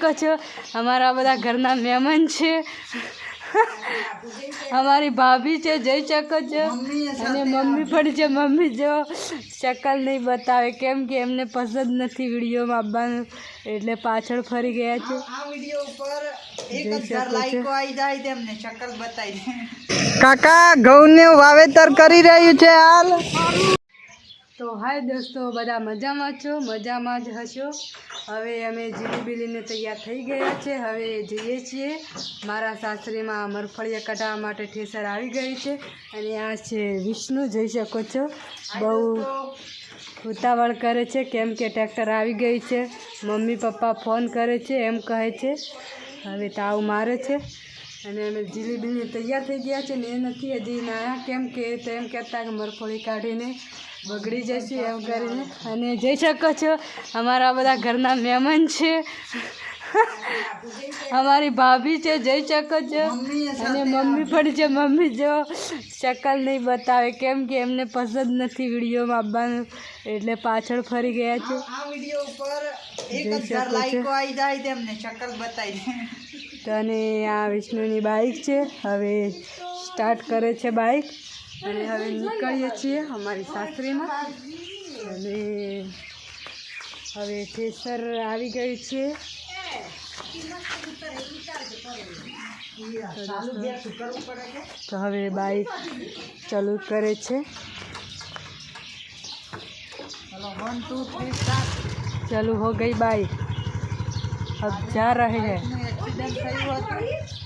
શકો છો. અમારા બધા ઘરના મહેમાન છે. અમારી ભાભી છે જઈ શકો છો. અને મમ્મી પણ છે મમ્મી જો. શકલ નહીં બતાવે. કેમ કે એમને પસંદ નથી વિડીયોમાં આવવાનું. એટલે પાછળ ફરી ગયા છે. કાકા ઘઉં ઘઉંનું વાવેતર કરી રહ્યું છે હાલ. તો હાય દોસ્તો બધા મજામાં છો? મજામાં જ હશો? હવે અમે જીલીબીલીને તૈયાર થઈ ગયા છે. હવે જઈએ છીએ. મારા સાસરીમાં મરફળિયા કઢાવવા માટે ઠેસર આવી ગઈ છે અને આ છે વિષ્ણુ જોઈ શકો છો. બહુ ઉતાવળ કરે છે કેમ કે ટ્રેક્ટર આવી ગઈ છે. મમ્મી પપ્પા ફોન કરે છે એમ કહે છે. હવે તાવ મારે છે. અને અમે જીલીબીલી તૈયાર થઈ ગયા છે. ને એ નથી હજી ના કેમ કે તો એમ કહેતા કે મરફળી કાઢીને બગડી જશે એમ કરીને. અને જઈ શકો છો. અમારા બધા ઘરના મહેમાન છે. અમારી ભાભી છે જઈ શકો છો. અને મમ્મી પણ છે મમ્મી જો શકલ નહીં બતાવે. કેમ કે એમને પસંદ નથી વિડીયોમાં આવવાનું. એટલે પાછળ ફરી ગયા છે. તો અને આ વિષ્ણુની બાઇક છે. હવે સ્ટાર્ટ કરે છે બાઇક અને હવે નીકળીએ છીએ અમારી સાસરીમાં અને હવે થેસર આવી ગયું છે તો હવે બાઇક ચાલુ કરે છે ચલો વન ટુ થ્રી સ્ટાર્ટ ચાલુ હો ગઈ બાઇક अब जा रहे हैं એક્સિડન્ટ થયું હતું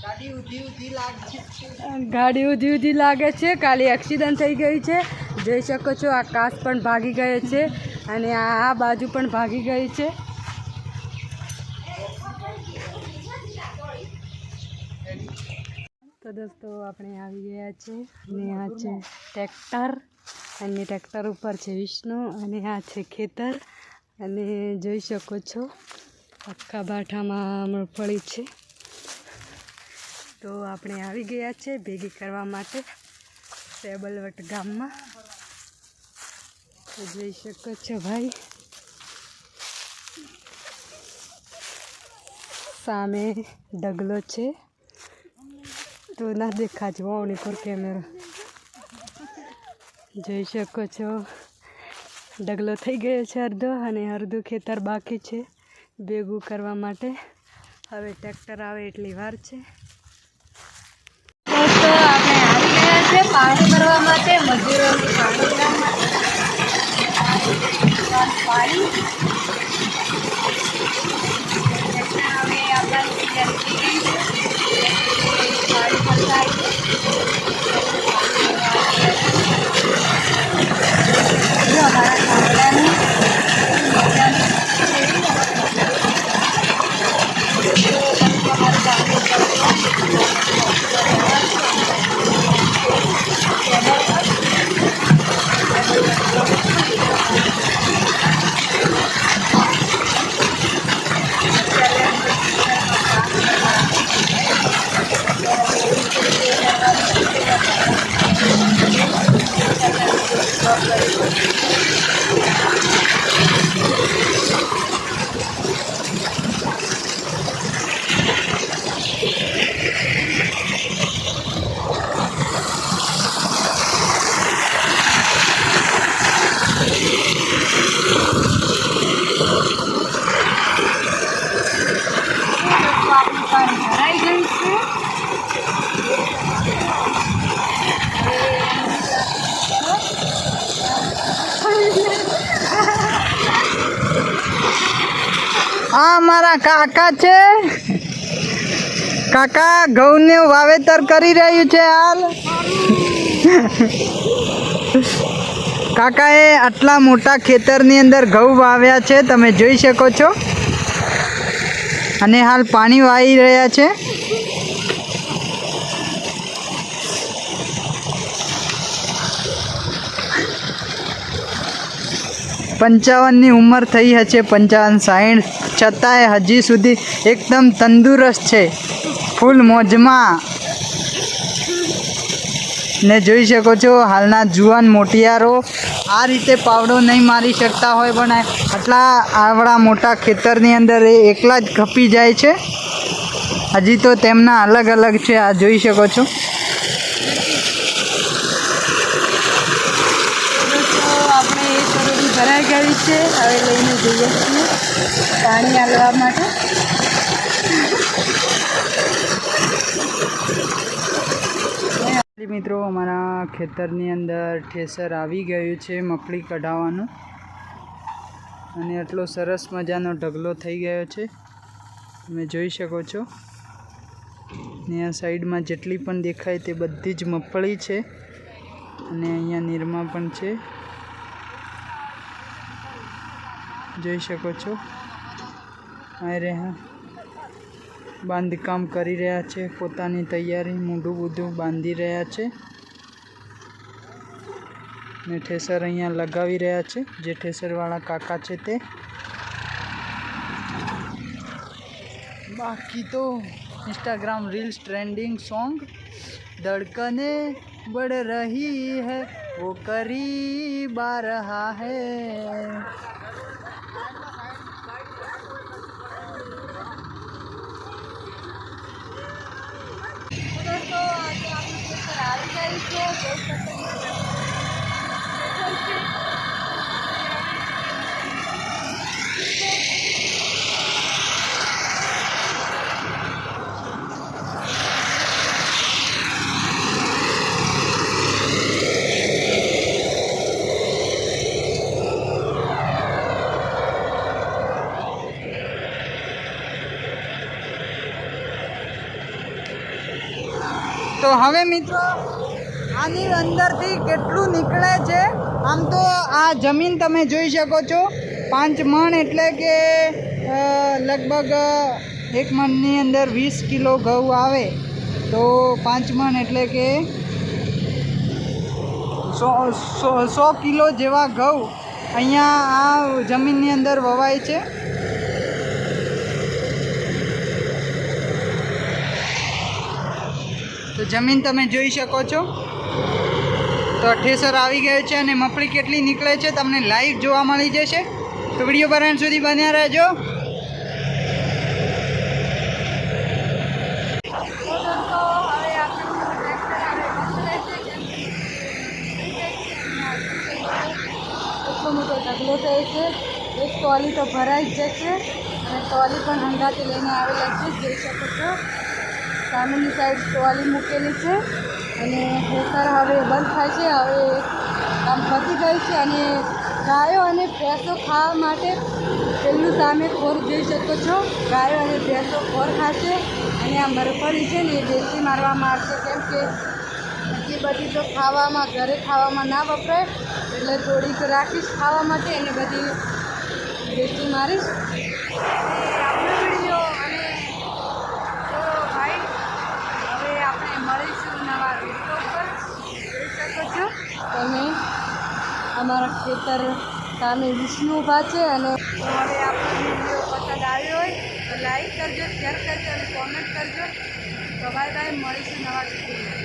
ગાડી ઉધી ઉધી લાગે છે. કાલે એક્સિડન્ટ થઈ ગઈ છે. જોઈ શકો છો, આ કાસ પણ ભાગી ગયો છે અને આ બાજુ પણ ભાગી ગઈ છે. તો દોસ્તો, આપણે આવી ગયા છે અને આ છે ટ્રેક્ટર અને ટ્રેક્ટર ઉપર છે વિષ્ણુ અને આ છે ખેતર અને જોઈ શકો છો, આખા બાઠામાં મગફળી છે. તો આપણે આવી ગયા છે ભેગી કરવા માટે સેબલવટ ગામમાં. તો જોઈ શકો છો ભાઈ. સામે ડગલો છે. તો ના દેખાજો વાવણી પર કેમેરો. જોઈ શકો છો. ડગલો થઈ ગયો છે અડધો અને અડધું ખેતર બાકી છે ભેગું કરવા માટે. હવે ટ્રેક્ટર આવે એટલી વાર છે દોસ્તો આપણે આવી ગયા છે પાણી ભરવા માટે મજૂરોની પાણી પાણી ટ્રેક્ટર હવે આપણાની તૈયારી થઈ ગઈ છે પાણી ભરતા જો અમારા ગામડાની આપણી પાણી ભરાઈ ગયું છે આ મારા કાકા છે. કાકા, ઘઉંનું વાવેતર કરી રહ્યું છે હાલ. કાકાએ આટલા મોટા ખેતરની અંદર ઘઉં વાવ્યા છે, તમે જોઈ શકો છો. અને હાલ પાણી વાવી રહ્યા છે. પંચાવનની ઉંમર થઈ હશે, પંચાવન સાઠ છતાંય હજી સુધી એકદમ તંદુરસ્ત છે. ફૂલ મોજમાં. ને જોઈ શકો છો હાલના જુવાન મોટિયારો. આ રીતે પાવડો નહીં મારી શકતા હોય પણ આટલા આવડા મોટા ખેતરની અંદર એ એકલા જ ખપી જાય છે. હજી તો તેમના અલગ અલગ છે, આ જોઈ શકો છો. આપણે એક કરોડી ભરાઈ ગઈ છે. હવે લઈને જઈએ છીએ. પાણી આલવા માટે. મિત્રો, અમારા ખેતરની અંદર ઠેસર આવી ગયું છે મકડી કઢાવવાનું. અને આટલો સરસ મજાનો ઢગલો થઈ ગયો છે. તમે જોઈ શકો છો. ને આ સાઈડમાં જેટલી પણ દેખાય તે બધી જ મફળી છે. અને અહીંયા નિરમા પણ છે. જોઈ શકો છો આ રહ્યા બાંધકામ કરી રહ્યા છે પોતાની તૈયારી મૂંઢું બૂઢું બાંધી રહ્યા છે ને ઠેસર અહીંયા લગાવી રહ્યા છે જે ઠેસરવાળા કાકા છે તે બાકી તો इंस्टाग्राम रील्स ट्रेंडिंग सॉन्ग धड़कने बढ़ रही है वो करीब आ रहा है તો હવે મિત્રો આની અંદરથી કેટલું નીકળે છે? આમ તો આ જમીન તમે જોઈ શકો છો. પાંચ મણ એટલે કે લગભગ એક મણની અંદર વીસ કિલો ઘઉં આવે. તો પાંચ મણ એટલે કે સો સો સો કિલો જેવા ઘઉં અહીંયા આ જમીનની અંદર વવાય છે. તો જમીન તમે જોઈ શકો છો. તો ઠેસર આવી ગયો છે અને મફળી કેટલી નીકળે છે તમને લાઈવ જોવા મળી જશે. તો વીડિયો પર end સુધી બન્યા રહેજો. મોટો ઢગલો છે. એક ટોલી તો ભરાઈ જ જશે. અને ટોલી પણ હંગાતે લઈને આવેલા છે, જોઈ શકો છો. સામેની સાઈડ ટોલી મૂકેલી છે. અને ખેતર હવે બંધ થાય છે. હવે કામ પતી ગયું છે અને ગાયો અને ભેંસો ખાવા માટે પેલું સામે ખોર જોઈ શકો છો. ગાયો અને ભેંસો ખોર ખાશે અને આ મરફળી છે ને એ દેશી મારવામાં આવશે કેમ કે એટલી બધી તો ખાવામાં, ઘરે ખાવામાં ના વપરાય. એટલે થોડીક રાખીશ ખાવા માટે અને બધી દેશી મારીશ અને આપણો વીડિયો અને તો ભાઈ હવે આપણે મળીશું નવા વીડિયો પર જોઈ શકો છો તમે અમારા ખેતર સામે વિષ્ણુ ઊભા છે અને હવે આપણો વીડિયો પસંદ આવ્યો હોય તો લાઈક કરજો, શેર કરજો અને કોમેન્ટ કરજો. તો બાય બાય મળીશું નવા વીડિયો